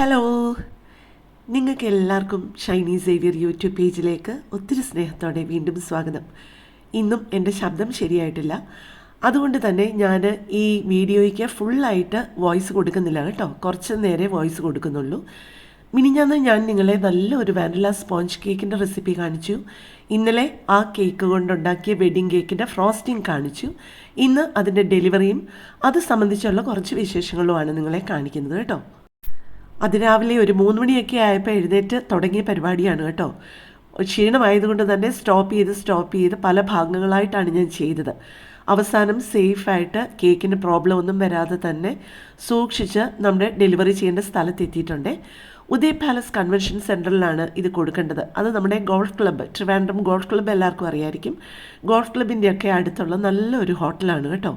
Hello നിങ്ങൾക്ക് എല്ലാവർക്കും Shiny Xavier YouTube പേജിലേക്ക് ഒത്തിരി സ്നേഹത്തോടെ വീണ്ടും സ്വാഗതം. ഇന്നും എന്റെ ശബ്ദം ശരിയായിട്ടില്ല. അതുകൊണ്ട് തന്നെ ഞാൻ ഈ വീഡിയോയ്ക്ക് ഫുള്ളായിട്ട് വോയിസ് കൊടുക്കുന്നില്ല കേട്ടോ. കുറച്ച് നേരെ വോയിസ് കൊടുക്കുന്നുള്ളൂ. മിനിഞ്ഞാന്ന് ഞാൻ നിങ്ങളെ നല്ലൊരു വാനില സ്പോഞ്ച് കേക്കിന്റെ റെസിപ്പി കാണിച്ചു. ഇന്നലെ ആ കേക്ക് കൊണ്ടുണ്ടാക്കിയ വെഡിങ് കേക്കിന്റെ ഫ്രോസ്റ്റിംഗ് കാണിച്ചു. ഇന്ന് അതിന്റെ ഡെലിവറിയും അത് സംബന്ധിച്ചുള്ള കുറച്ച് വിശേഷങ്ങളുമാണ് നിങ്ങളെ കാണിക്കുന്നത് കേട്ടോ. അതിരാവിലെ ഒരു മൂന്ന് മണിയൊക്കെ ആയപ്പോൾ എഴുന്നേറ്റ് തുടങ്ങിയ പരിപാടിയാണ് കേട്ടോ. ക്ഷീണമായതുകൊണ്ട് തന്നെ സ്റ്റോപ്പ് ചെയ്ത് സ്റ്റോപ്പ് ചെയ്ത് പല ഭാഗങ്ങളായിട്ടാണ് ഞാൻ ചെയ്തത്. അവസാനം സേഫായിട്ട് കേക്കിന് പ്രോബ്ലം ഒന്നും വരാതെ തന്നെ സൂക്ഷിച്ച് നമ്മുടെ ഡെലിവറി ചെയ്യേണ്ട സ്ഥലത്തെത്തിയിട്ടുണ്ട് ഉദയ് പാലസ് കൺവെൻഷൻ സെന്ററിലാണ് ഇത് കൊടുക്കേണ്ടത്. അത് നമ്മുടെ golf club Trivandrum golf club എല്ലാവർക്കും അറിയായിരിക്കും. ഗോൾഫ് ക്ലബിന്റെയൊക്കെ അടുത്തുള്ള നല്ലൊരു ഹോട്ടലാണ് കേട്ടോ.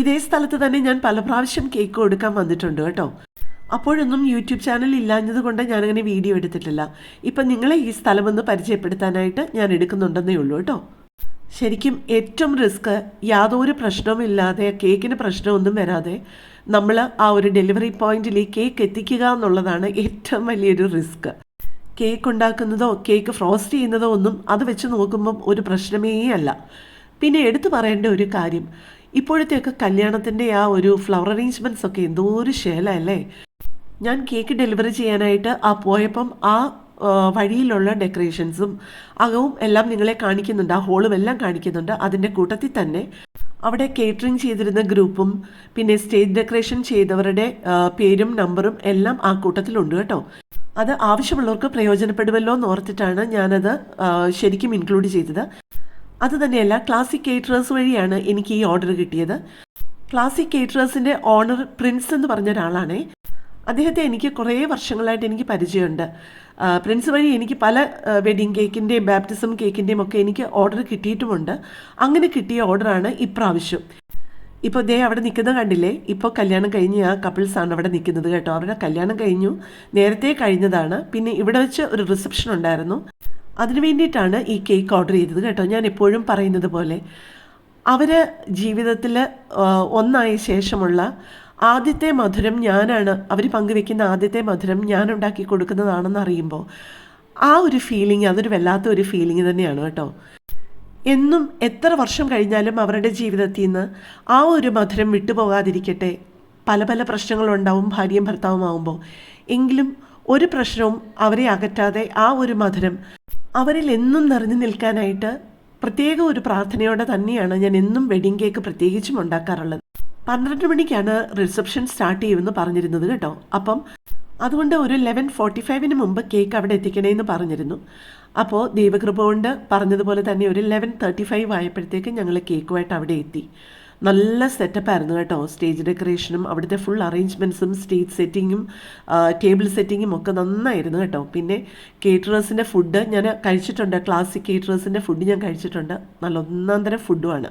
ഇതേ സ്ഥലത്ത് തന്നെ ഞാൻ പല പ്രാവശ്യം കേക്ക് കൊടുക്കാൻ വന്നിട്ടുണ്ട് കേട്ടോ. അപ്പോഴൊന്നും യൂട്യൂബ് ചാനൽ ഇല്ലാഞ്ഞത് കൊണ്ട് ഞാനങ്ങനെ വീഡിയോ എടുത്തിട്ടില്ല. ഇപ്പം നിങ്ങളെ ഈ സ്ഥലമൊന്ന് പരിചയപ്പെടുത്താനായിട്ട് ഞാൻ എടുക്കുന്നുണ്ടെന്നേ ഉള്ളൂ കേട്ടോ. ശരിക്കും ഏറ്റവും റിസ്ക് യാതൊരു പ്രശ്നവുമില്ലാതെ കേക്കിന് പ്രശ്നമൊന്നും വരാതെ നമ്മൾ ആ ഒരു ഡെലിവറി പോയിന്റിൽ ഈ കേക്ക് എത്തിക്കുക എന്നുള്ളതാണ് ഏറ്റവും വലിയൊരു റിസ്ക് കേക്ക് ഉണ്ടാക്കുന്നതോ കേക്ക് ഫ്രോസ്റ്റ് ചെയ്യുന്നതോ ഒന്നും അത് വെച്ച് നോക്കുമ്പം ഒരു പ്രശ്നമേ അല്ല. പിന്നെ എടുത്തു പറയേണ്ട ഒരു കാര്യം ഇപ്പോഴത്തെയൊക്കെ കല്യാണത്തിന്റെ ആ ഒരു ഫ്ലവർ അറേഞ്ച്മെന്റ്സ് ഒക്കെ എന്തോ ഒരു ശേലല്ലേ ഞാൻ കേക്ക് ഡെലിവറി ചെയ്യാനായിട്ട് ആ പോയപ്പം ആ വഴിയിലുള്ള ഡെക്കറേഷൻസും അകവും എല്ലാം നിങ്ങളെ കാണിക്കുന്നുണ്ട്. ആ ഹോളും എല്ലാം കാണിക്കുന്നുണ്ട്. അതിന്റെ കൂട്ടത്തിൽ തന്നെ അവിടെ കേറ്ററിംഗ് ചെയ്തിരുന്ന ഗ്രൂപ്പും പിന്നെ സ്റ്റേജ് ഡെക്കറേഷൻ ചെയ്തവരുടെ പേരും നമ്പറും എല്ലാം ആ കൂട്ടത്തിലുണ്ട് കേട്ടോ. അത് ആവശ്യമുള്ളവർക്ക് പ്രയോജനപ്പെടുമല്ലോ എന്ന് ഓർത്തിട്ടാണ് ഞാനത് ശരിക്കും ഇൻക്ലൂഡ് ചെയ്തത്. അത് തന്നെയല്ല ക്ലാസിക് കേറ്ററേഴ്സ് വഴിയാണ് എനിക്ക് ഈ ഓർഡർ കിട്ടിയത്. ക്ലാസിക് കേറ്ററേഴ്സിന്റെ ഓണർ പ്രിൻസ് എന്ന് പറഞ്ഞ ഒരാളാണേ. അദ്ദേഹത്തെ എനിക്ക് കുറേ വർഷങ്ങളായിട്ട് എനിക്ക് പരിചയമുണ്ട്. പ്രിൻസ് വഴി എനിക്ക് പല വെഡിങ് കേക്കിന്റെയും ബാപ്റ്റിസം കേക്കിന്റെയും ഒക്കെ എനിക്ക് ഓർഡർ കിട്ടിയിട്ടുമുണ്ട്. അങ്ങനെ കിട്ടിയ ഓർഡറാണ് ഇപ്രാവശ്യം. ഇപ്പോൾ ദേ അവിടെ നിൽക്കുന്നത് കണ്ടില്ലേ? ഇപ്പോൾ കല്യാണം കഴിഞ്ഞ ആ കപ്പിൾസാണ് അവിടെ നിൽക്കുന്നത് കേട്ടോ. അവരുടെ കല്യാണം കഴിഞ്ഞു. നേരത്തെ കഴിഞ്ഞതാണ്. പിന്നെ ഇവിടെ വെച്ച് ഒരു റിസപ്ഷൻ ഉണ്ടായിരുന്നു. അതിനു വേണ്ടിയിട്ടാണ് ഈ കേക്ക് ഓർഡർ ചെയ്തത് കേട്ടോ. ഞാൻ എപ്പോഴും പറയുന്നത് പോലെ. അവർ ജീവിതത്തിൽ ഒന്നായ ശേഷമുള്ള ആദ്യത്തെ മധുരം ഞാനാണ്. അവർ പങ്കുവെക്കുന്ന ആദ്യത്തെ മധുരം ഞാൻ ഉണ്ടാക്കി കൊടുക്കുന്നതാണെന്ന് അറിയുമ്പോൾ ആ ഒരു ഫീലിംഗ് അതൊരു വല്ലാത്ത ഒരു ഫീലിംഗ് തന്നെയാണ് കേട്ടോ. എന്നും എത്ര വർഷം കഴിഞ്ഞാലും അവരുടെ ജീവിതത്തിൽ നിന്ന് ആ ഒരു മധുരം വിട്ടുപോകാതിരിക്കട്ടെ. പല പല പ്രശ്നങ്ങളുണ്ടാവും ഭാര്യയും ഭർത്താവുമാവുമ്പോൾ എങ്കിലും ഒരു പ്രശ്നവും അവരെ അകറ്റാതെ ആ ഒരു മധുരം അവരിൽ എന്നും നിറഞ്ഞു നിൽക്കാനായിട്ട് പ്രത്യേക ഒരു പ്രാർത്ഥനയോടെ തന്നെയാണ് ഞാൻ എന്നും വെഡിങ് കേക്ക് പ്രത്യേകിച്ചും ഉണ്ടാക്കാറുള്ളത്. പന്ത്രണ്ട് മണിക്കാണ് റിസപ്ഷൻ സ്റ്റാർട്ട് ചെയ്യുമെന്ന് പറഞ്ഞിരുന്നത് കേട്ടോ. അപ്പം അതുകൊണ്ട് ഒരു ലെവൻ ഫോർട്ടി ഫൈവിന് മുമ്പ് കേക്ക് അവിടെ എത്തിക്കണേന്ന് പറഞ്ഞിരുന്നു. അപ്പോൾ ദൈവകൃപ കൊണ്ട് പറഞ്ഞതുപോലെ തന്നെ ഒരു ലെവൻ തേർട്ടി ഫൈവ് ആയപ്പോഴത്തേക്ക് ഞങ്ങൾ കേക്കുമായിട്ട് അവിടെ എത്തി. നല്ല സെറ്റപ്പായിരുന്നു കേട്ടോ. സ്റ്റേജ് ഡെക്കറേഷനും അവിടുത്തെ ഫുൾ അറേഞ്ച്മെന്റ്സും സ്റ്റേജ് സെറ്റിങ്ങും ടേബിൾ സെറ്റിങ്ങും ഒക്കെ നന്നായിരുന്നു കേട്ടോ. പിന്നെ കേറ്ററേഴ്സിന്റെ ഫുഡ് ഞാൻ കഴിച്ചിട്ടുണ്ട്. ക്ലാസിക് കേറ്ററേഴ്സിന്റെ ഫുഡ് ഞാൻ കഴിച്ചിട്ടുണ്ട്. നല്ല ഒന്നാം തരം ഫുഡുമാണ്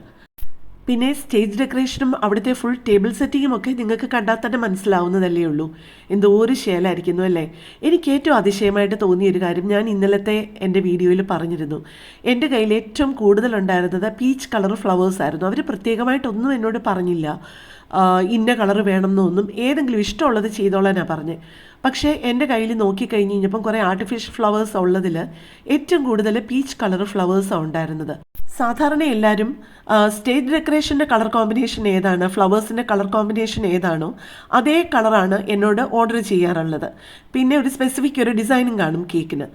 പിന്നെ സ്റ്റേജ് ഡെക്കറേഷനും അവിടുത്തെ ഫുൾ ടേബിൾ സെറ്റിങ്ങും ഒക്കെ നിങ്ങൾക്ക് കണ്ടാൽ തന്നെ മനസ്സിലാവുന്നതല്ലേ ഉള്ളൂ. എന്തോ ഒരു ശേലായിരിക്കുന്നു അല്ലേ? എനിക്ക് ഏറ്റവും അതിശയമായിട്ട് തോന്നിയ ഒരു കാര്യം ഞാൻ ഇന്നലത്തെ എന്റെ വീഡിയോയിൽ പറഞ്ഞിരുന്നു. എന്റെ കയ്യിൽ ഏറ്റവും കൂടുതൽ ഉണ്ടായിരുന്നത് പീച്ച് കളർ ഫ്ലവേഴ്സ് ആയിരുന്നു. അവർ പ്രത്യേകമായിട്ടൊന്നും എന്നോട് പറഞ്ഞില്ല. ഇന്ന കളർ വേണമെന്നൊന്നും ഏതെങ്കിലും ഇഷ്ടമുള്ളത് ചെയ്തോളാനാണ് പറഞ്ഞത് പക്ഷേ എന്റെ കയ്യിൽ നോക്കിക്കഴിഞ്ഞ് കഴിഞ്ഞപ്പം കുറേ ആർട്ടിഫിഷ്യൽ ഫ്ലവേഴ്സ് ഉള്ളതിൽ ഏറ്റവും കൂടുതൽ പീച്ച് കളർ ഫ്ലവേഴ്സാണ് ഉണ്ടായിരുന്നത്. സാധാരണ എല്ലാവരും സ്റ്റേജ് ഡെക്കറേഷന്റെ കളർ കോമ്പിനേഷൻ ഏതാണ് ഫ്ലവേഴ്സിന്റെ കളർ കോമ്പിനേഷൻ ഏതാണോ അതേ കളറാണ് എന്നോട് ഓർഡർ ചെയ്യാറുള്ളത്. പിന്നെ ഒരു സ്പെസിഫിക് ഒരു ഡിസൈനും കാണും കേക്കിന്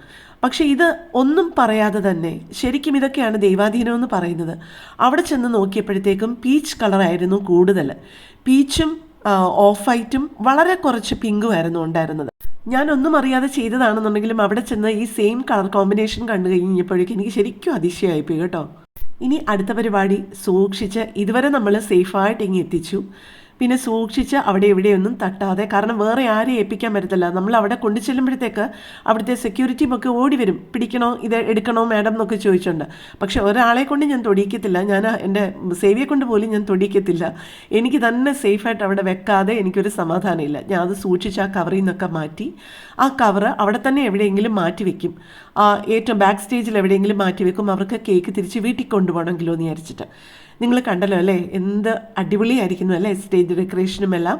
പക്ഷേ ഇത് ഒന്നും പറയാതെ തന്നെ ശരിക്കും ഇതൊക്കെയാണ് ദൈവാധീനം എന്ന് പറയുന്നത്. അവിടെ ചെന്ന് നോക്കിയപ്പോഴത്തേക്കും പീച്ച് കളറായിരുന്നു കൂടുതൽ. പീച്ചും ഓഫ് വൈറ്റും വളരെ കുറച്ച് പിങ്കും ആയിരുന്നു ഉണ്ടായിരുന്നത്. ഒന്നും അറിയാതെ ചെയ്തതാണെന്നുണ്ടെങ്കിലും അവിടെ ചെന്ന് ഈ സെയിം കളർ കോമ്പിനേഷൻ കണ്ടു കഴിഞ്ഞപ്പോഴേക്കും എനിക്ക് ശരിക്കും അതിശയമായിപ്പോയി കേട്ടോ. ഇനി അടുത്ത പരിപാടി സൂക്ഷിച്ച് ഇതുവരെ നമ്മൾ സേഫായിട്ട് ഇങ്ങ് എത്തിച്ചു. പിന്നെ സൂക്ഷിച്ച് അവിടെ എവിടെയൊന്നും തട്ടാതെ കാരണം വേറെ ആരെയും ഏൽപ്പിക്കാൻ പറ്റത്തില്ല. നമ്മൾ അവിടെ കൊണ്ടു ചെല്ലുമ്പോഴത്തേക്ക് അവിടുത്തെ സെക്യൂരിറ്റിയും ഒക്കെ ഓടി വരും. പിടിക്കണോ ഇത് എടുക്കണോ മാഡം എന്നൊക്കെ ചോദിച്ചുണ്ട്. പക്ഷെ ഒരാളെ കൊണ്ട് ഞാൻ തൊടിയിക്കത്തില്ല. ഞാൻ എന്റെ സേവിയെ കൊണ്ട് പോലും ഞാൻ തൊടിയിക്കത്തില്ല. എനിക്ക് തന്നെ സേഫായിട്ട് അവിടെ വെക്കാതെ എനിക്കൊരു സമാധാനമില്ല ഞാൻ അത് സൂക്ഷിച്ച് ആ കവറിൽ നിന്നൊക്കെ മാറ്റി ആ കവറ് അവിടെ തന്നെ എവിടെയെങ്കിലും മാറ്റി വെക്കും. ഏറ്റവും ബാക്ക് സ്റ്റേജിൽ എവിടെയെങ്കിലും മാറ്റി വെക്കും. അവർക്ക് കേക്ക് തിരിച്ച് വീട്ടിൽ കൊണ്ടുപോകണമെങ്കിലോ എന്ന് വിചാരിച്ചിട്ട്. നിങ്ങൾ കണ്ടല്ലോ അല്ലേ? എന്ത് അടിപൊളിയായിരിക്കുന്നു അല്ലേ സ്റ്റേജ് ഡെക്കറേഷനും എല്ലാം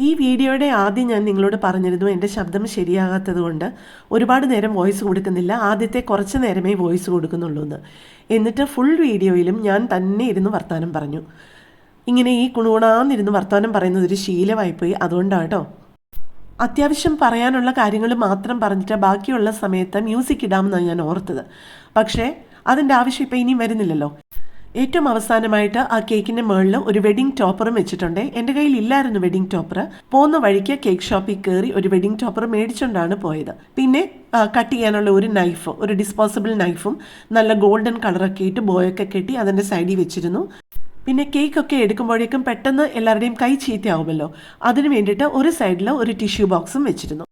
ഈ വീഡിയോയുടെ ആദ്യം ഞാൻ നിങ്ങളോട് പറഞ്ഞിരുന്നു എന്റെ ശബ്ദം ശരിയാകാത്തത് കൊണ്ട് ഒരുപാട് നേരം വോയിസ് കൊടുക്കുന്നില്ല. ആദ്യത്തെ കുറച്ച് നേരമേ വോയിസ് കൊടുക്കുന്നുള്ളൂ എന്ന് എന്നിട്ട് ഫുൾ വീഡിയോയിലും ഞാൻ തന്നെ ഇരുന്ന് വർത്തമാനം പറഞ്ഞു. ഇങ്ങനെ ഈ കുണുകുണാന്നിരുന്ന് വർത്തമാനം പറയുന്നത് ഒരു ശീലമായിപ്പോയി. അതുകൊണ്ടാട്ടോ. അത്യാവശ്യം പറയാനുള്ള കാര്യങ്ങൾ മാത്രം പറഞ്ഞിട്ട് ബാക്കിയുള്ള സമയത്ത് മ്യൂസിക് ഇടാമെന്നാണ് ഞാൻ ഓർത്തത്. പക്ഷേ അതിന്റെ ആവശ്യം ഇപ്പം ഇനിയും വരുന്നില്ലല്ലോ. ഏറ്റവും അവസാനമായിട്ട് ആ കേക്കിന്റെ മുകളിൽ ഒരു വെഡിങ് ടോപ്പറും വെച്ചിട്ടുണ്ട്. എന്റെ കയ്യിൽ ഇല്ലായിരുന്നു വെഡിങ് ടോപ്പർ പോകുന്ന വഴിക്ക് കേക്ക് ഷോപ്പിൽ കയറി ഒരു വെഡിങ് ടോപ്പർ മേടിച്ചുകൊണ്ടാണ് പോയത്. പിന്നെ കട്ട് ചെയ്യാനുള്ള ഒരു നൈഫ് ഒരു ഡിസ്പോസിബിൾ നൈഫും നല്ല ഗോൾഡൻ കളറൊക്കെ ഇട്ട് ബോയൊക്കെ കെട്ടി അതിന്റെ സൈഡിൽ വെച്ചിരുന്നു. പിന്നെ കേക്ക് ഒക്കെ എടുക്കുമ്പോഴേക്കും പെട്ടെന്ന് എല്ലാവരുടെയും കൈ ചീത്തയാവുമല്ലോ. അതിന് വേണ്ടിയിട്ട് ഒരു സൈഡിൽ ഒരു ടിഷ്യൂ ബോക്സും വെച്ചിരുന്നു.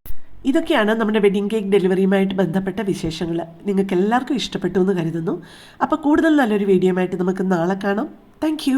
ഇതൊക്കെയാണ് നമ്മുടെ വെഡിങ് കേക്ക് ഡെലിവറിയുമായിട്ട് ബന്ധപ്പെട്ട വിശേഷങ്ങൾ. നിങ്ങൾക്ക് എല്ലാവർക്കും ഇഷ്ടപ്പെട്ടു എന്ന് കരുതുന്നു. അപ്പോൾ കൂടുതൽ നല്ലൊരു വീഡിയോയുമായിട്ട് നമുക്ക് നാളെ കാണാം. താങ്ക്